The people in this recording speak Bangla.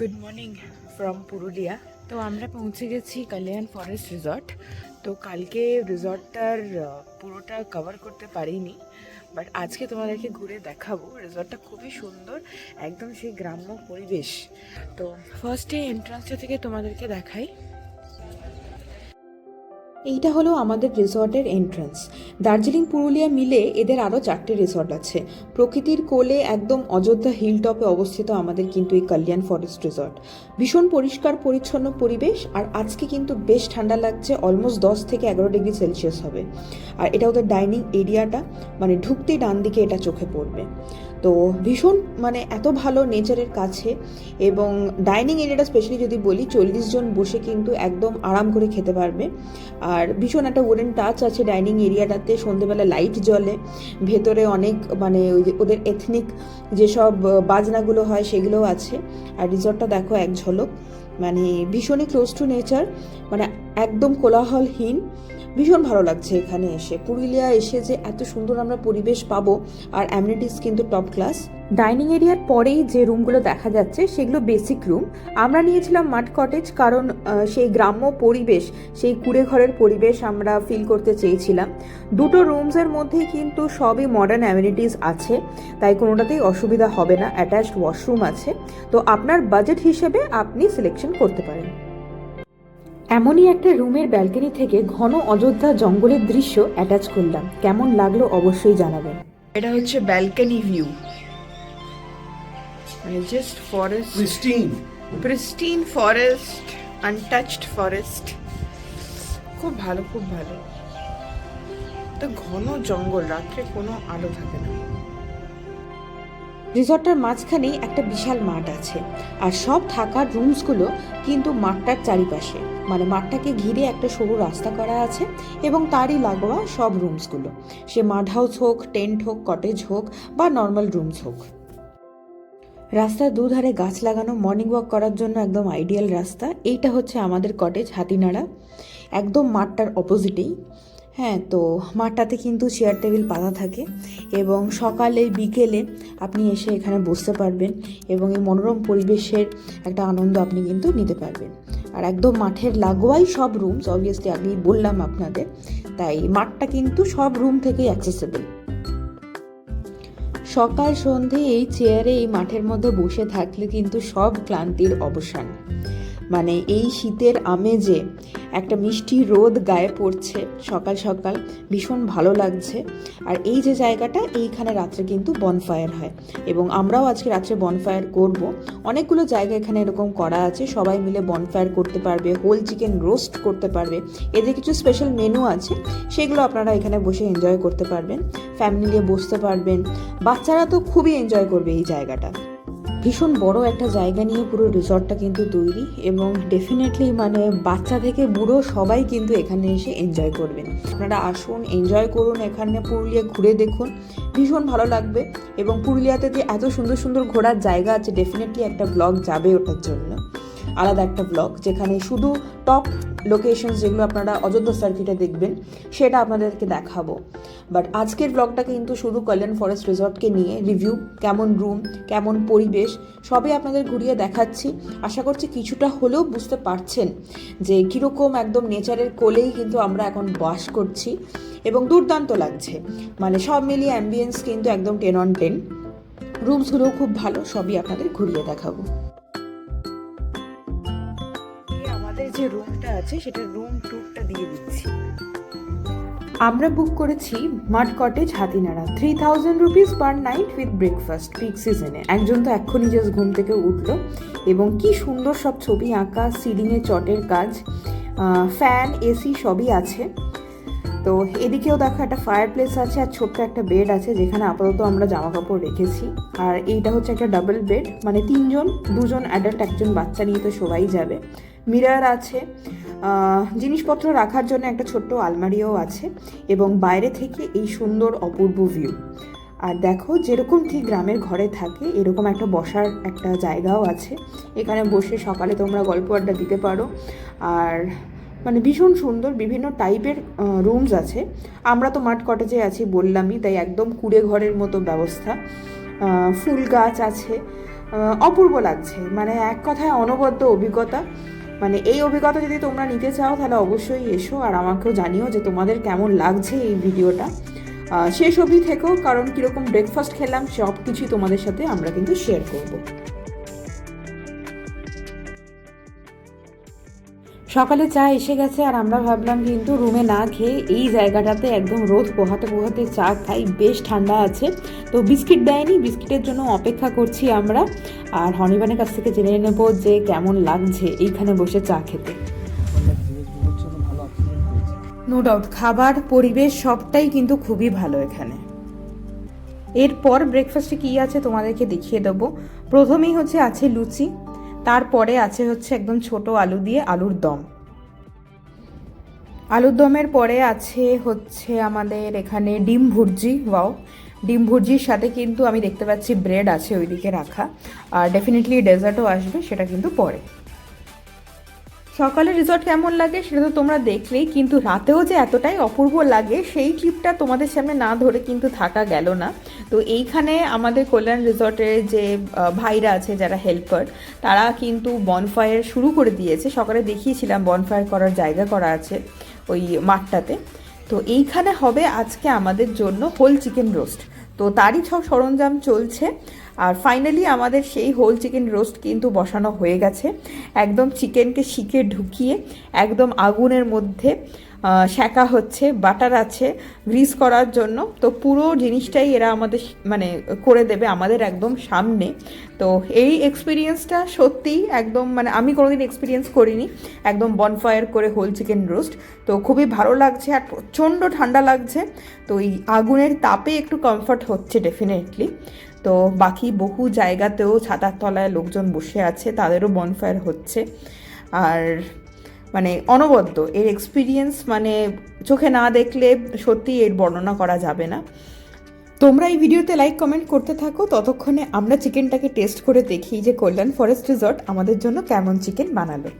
গুড মর্নিং ফ্রম পুরুলিয়া তো আমরা পৌঁছে গেছি কালিয়ান ফরেস্ট রিসর্ট তো কালকে রিসর্টটার পুরোটা কভার করতে পারিনি বাট আজকে তোমাদেরকে ঘুরে দেখাবো। রিসর্টটা খুবই সুন্দর, একদম সেই গ্রাম্য পরিবেশ। তো ফার্স্টে এন্ট্রান্সটা থেকে তোমাদেরকে দেখাই। এইটা হলো আমাদের রিসর্টের এন্ট্রান্স দার্জিলিং পুরুলিয়া মিলে এদের আরও চারটে রিসর্ট আছে। প্রকৃতির কোলে একদম অযোধ্যা হিল টপে অবস্থিত আমাদের কিন্তু এই কল্যাণ ফরেস্ট রিসর্ট ভীষণ পরিষ্কার, পরিচ্ছন্ন পরিবেশ আর আজকে কিন্তু বেশ ঠান্ডা লাগছে অলমোস্ট দশ থেকে এগারো ডিগ্রি সেলসিয়াস হবে। আর এটা ওদের ডাইনিং এরিয়াটা মানে ঢুকতেই ডান দিকে এটা চোখে পড়বে। তো ভীষণ মানে এত ভালো নেচারের কাছে এবং ডাইনিং এরিয়াটা স্পেশালি যদি বলি, চল্লিশ জন বসে কিন্তু একদম আরাম করে খেতে পারবে। আর ভীষণ একটা উডেন টাচ আছে ডাইনিং এরিয়াটাতে সন্ধেবেলা লাইট জ্বলে, ভেতরে অনেক মানে ওই যে ওদের এথনিক যেসব বাজনাগুলো হয় সেগুলোও আছে। আর রিসর্টটা দেখো এক ঝলক মানে ভীষণই ক্লোজ টু নেচার মানে একদম কোলাহলহীন। ভীষণ ভালো লাগছে এখানে এসে। পুরুলিয়া এসে যে এত সুন্দর আমরা পরিবেশ পাবো আর অ্যামিনিটিস কিন্তু টপ ক্লাস ডাইনিং এরিয়ার পরেই যে রুমগুলো দেখা যাচ্ছে সেগুলো বেসিক রুম আমরা নিয়েছিলাম মাঠ কটেজ কারণ সেই গ্রাম্য পরিবেশ, সেই কুড়ে ঘরের পরিবেশ আমরা ফিল করতে চেয়েছিলাম। দুটো রুমসের মধ্যেই কিন্তু সবই মডার্ন অ্যামিনিটিস আছে, তাই কোনোটাতেই অসুবিধা হবে না। অ্যাটাচড ওয়াশরুম আছে। তো আপনার বাজেট হিসেবে আপনি সিলেকশন করতে পারেন। এমনই একটা রুমের ব্যালকনি থেকে ঘন অযোধ্যা জঙ্গলের দৃশ্য অ্যাটাচ করলাম। কেমন লাগল অবশ্যই জানাবেন। এটা হচ্ছে ব্যালকনি ভিউ। মানে just forest pristine. Pristine forest untouched forest খুব ভালো খুব ভালো। তো ঘন জঙ্গল রাত্রে কোনো আলো থাকে না। রিসর্টটার মাঝখানেই একটা বিশাল মাঠ আছে। আর সব থাকার রুমসগুলো কিন্তু মাঠটার চারিপাশে। মানে মাঠটাকে ঘিরে একটা সরু রাস্তা করা আছে এবং তারই লাগোয়া সব রুমসগুলো। সে মাড হাউস হোক, টেন্ট হোক, কটেজ হোক বা নর্মাল রুমস হোক। রাস্তার দুধারে গাছ লাগানো, মর্নিং ওয়াক করার জন্য একদম আইডিয়াল রাস্তা। এইটা হচ্ছে আমাদের কটেজ হাতিনাড়া। একদম মাঠটার অপোজিটেই হ্যাঁ তো মাঠটাতে কিন্তু চেয়ার টেবিল পাতা থাকে এবং সকালে, বিকেলে আপনি এসে এখানে বসতে পারবেন এবং এই মনোরম পরিবেশের একটা আনন্দ আপনি কিন্তু নিতে পারবেন। আর একদম মাঠের লাগোয়াই সব রুমস অবভিয়াসলি আমি বললাম আপনাদের, তাই মাঠটা কিন্তু সব রুম থেকেই অ্যাক্সেসেবল সকাল, সন্ধে এই চেয়ারে এই মাঠের মধ্যে বসে থাকলে কিন্তু সব ক্লান্তির অবসান। মানে এই শীতের আমেজে একটা মিষ্টি রোদ গায়ে পড়ছে। সকাল সকাল ভীষণ ভালো লাগছে। আর এই যে জায়গাটা, এইখানে রাত্রে কিন্তু বনফায়ার হয়। এবং আমরাও আজকে রাত্রে বনফায়ার করব। অনেকগুলো জায়গা এখানে এরকম করা আছে। সবাই মিলে বনফায়ার করতে পারবে হোল চিকেন রোস্ট করতে পারবে। এদের কিছু স্পেশাল মেনু আছে। সেগুলো আপনারা এখানে বসে এনজয় করতে পারবেন। ফ্যামিলি নিয়ে বসতে পারবেন। বাচ্চারা তো খুবই এনজয় করবে এই জায়গাটা। ভীষণ বড় একটা জায়গা নিয়ে পুরো রিসর্টটা কিন্তু তৈরি এবং ডেফিনেটলি মানে বাচ্চা থেকে বুড়ো সবাই কিন্তু এখানে এসে এনজয় করবেন। আপনারা আসুন এনজয় করুন এখানে পুরুলিয়া ঘুরে দেখুন, ভীষণ ভালো লাগবে এবং পুরুলিয়াতে যে এত সুন্দর সুন্দর ঘোরার জায়গা আছে ডেফিনেটলি একটা ব্লগ যাবে ওটার জন্য। আলাদা একটা ব্লগ যেখানে শুধু টপ লোকেশন যেগুলো আপনারা অযোধ্যা সার্কিটে দেখবেন, সেটা আপনাদেরকে দেখাবো। বাট আজকের ব্লগটা কিন্তু শুধু কল্যাণ ফরেস্ট রিসর্টকে নিয়ে রিভিউ কেমন রুম কেমন পরিবেশ, সবই আপনাদের ঘুরিয়ে দেখাচ্ছি। আশা করছি কিছুটা হলেও বুঝতে পারছেন যে কীরকম একদম নেচারের কোলেই কিন্তু আমরা এখন বাস করছি এবং দুর্দান্ত লাগছে। মানে সব মিলিয়ে অ্যাম্বিয়েন্স কিন্তু একদম টেন অন টেন রুমসগুলোও খুব ভালো, সবই আপনাদের ঘুরিয়ে দেখাবো। যে রুমটা আছে সেটা রুম ট্যুরটা দিয়ে দিচ্ছি। আমরা বুক করেছি mud cottage Hatinara. Three thousand rupees per night with breakfast peak সিজনে একজন তো এক্ষুনি জাস্ট ঘুম থেকে উঠল। এবং কি সুন্দর সব ছবি আঁকা সিলিংয়ে চটের কাজ ফ্যান এসি সবই আছে। তো এদিকেও দেখো একটা ফায়ার প্লেস আছে আর ছোট্ট একটা বেড আছে, যেখানে আপাতত আমরা জামা কাপড় রেখেছি। আর এইটা হচ্ছে একটা ডাবল বেড মানে তিনজন, দুজন অ্যাডাল্ট একজন বাচ্চা নিয়ে তো সবাই যাবে। মিরার আছে। জিনিসপত্র রাখার জন্য একটা ছোট্ট আলমারিও আছে এবং বাইরে থেকে এই সুন্দর অপূর্ব ভিউ আর দেখো, যেরকম ঠিক গ্রামের ঘরে থাকে, এরকম একটা বসার একটা জায়গাও আছে। এখানে বসে সকালে তোমরা গল্প আড্ডা দিতে পারো। আর মানে ভীষণ সুন্দর, বিভিন্ন টাইপের রুমস আছে। আমরা তো মাঠ কটেজে আছি বললামই, তাই একদম কুড়ে ঘরের মতো ব্যবস্থা। ফুল গাছ আছে। অপূর্ব লাগছে। মানে এক কথায় অনবদ্য অভিজ্ঞতা। মানে এই অভিজ্ঞতা যদি তোমরা নিতে চাও, তাহলে অবশ্যই এসো আর আমাকেও জানিও যে তোমাদের কেমন লাগছে এই ভিডিওটা। শেষ অবধি থেকেও কারণ কীরকম ব্রেকফাস্ট খেলাম, সব কিছুই তোমাদের সাথে আমরা কিন্তু শেয়ার করব। সকালে চা এসে গেছে আর আমরা ভাবলাম কিন্তু রুমে না খেয়ে এই জায়গাটাতে একদম রোদ পোহাতে পোহাতে চা খাই, বেশ ঠান্ডা আছে। তো বিস্কিট দেয়নি, বিস্কিটের জন্য অপেক্ষা করছি আমরা। আর হনিবানের কাছ থেকে জেনে নেব যে কেমন লাগছে এইখানে বসে চা খেতে। নো ডাউট খাবার, পরিবেশ সবটাই কিন্তু খুবই ভালো এখানে। এরপর ব্রেকফাস্টে কী আছে তোমাদেরকে দেখিয়ে দেবো। প্রথমেই হচ্ছে আছে লুচি, তারপরে আছে হচ্ছে একদম ছোট আলু দিয়ে আলুর দম। আলুর দমের পরে আছে হচ্ছে আমাদের এখানে ডিম ভুর্জি ওয়াও ডিম ভুর্জির সাথে কিন্তু আমি দেখতে পাচ্ছি ব্রেড আছে ওইদিকে রাখা। আর ডেফিনেটলি ডেজার্টও আসবে, সেটা কিন্তু পরে। সকালে রিসর্ট কেমন লাগে সেটা তো তোমরা দেখলেই, কিন্তু রাতেও যে এতটাই অপূর্ব লাগে, সেই ক্লিপটা তোমাদের সামনে না ধরে কিন্তু থাকা গেল না। তো এইখানে আমাদের কল্যাণ রিসর্টের যে ভাইরা আছে যারা হেল্পার তারা কিন্তু বনফায়ার শুরু করে দিয়েছে। সকালে দেখিয়েছিলাম বনফায়ার করার জায়গা করা আছে ওই মাঠটাতে। তো এইখানে হবে আজকে আমাদের জন্য হোল চিকেন রোস্ট। তো তারই সব সরঞ্জাম চলছে। আর ফাইনালি আমাদের সেই হোল চিকেন রোস্ট কিন্তু বসানো হয়ে গেছে। একদম চিকেনকে শিকে ঢুকিয়ে, একদম আগুনের মধ্যে সেঁকা হচ্ছে, বাটার আছে গ্রিস করার জন্য। তো পুরো জিনিসটাই এরা আমাদের মানে করে দেবে আমাদের একদম সামনে। তো এই এক্সপিরিয়েন্সটা সত্যিই একদম মানে আমি কোনোদিন এক্সপিরিয়েন্স করিনি। একদম বনফায়ার করে হোল চিকেন রোস্ট তো খুবই ভালো লাগছে আর প্রচণ্ড ঠান্ডা লাগছে। তো এই আগুনের তাপে একটু কমফর্ট হচ্ছে ডেফিনেটলি তো বাকি বহু জায়গাতেও ছাতার তলায় লোকজন বসে আছে, তাদেরও বনফায়ার হচ্ছে। আর মানে অনবদ্য। এর এক্সপিরিয়েন্স মানে চোখে না দেখলে সত্যি এর বর্ণনা করা যাবে না। তোমরা এই ভিডিওতে লাইক কমেন্ট করতে থাকো। ততক্ষণে আমরা চিকেনটাকে টেস্ট করে দেখি যে কল্যাণ ফরেস্ট রিসর্ট আমাদের জন্য কেমন চিকেন বানালো।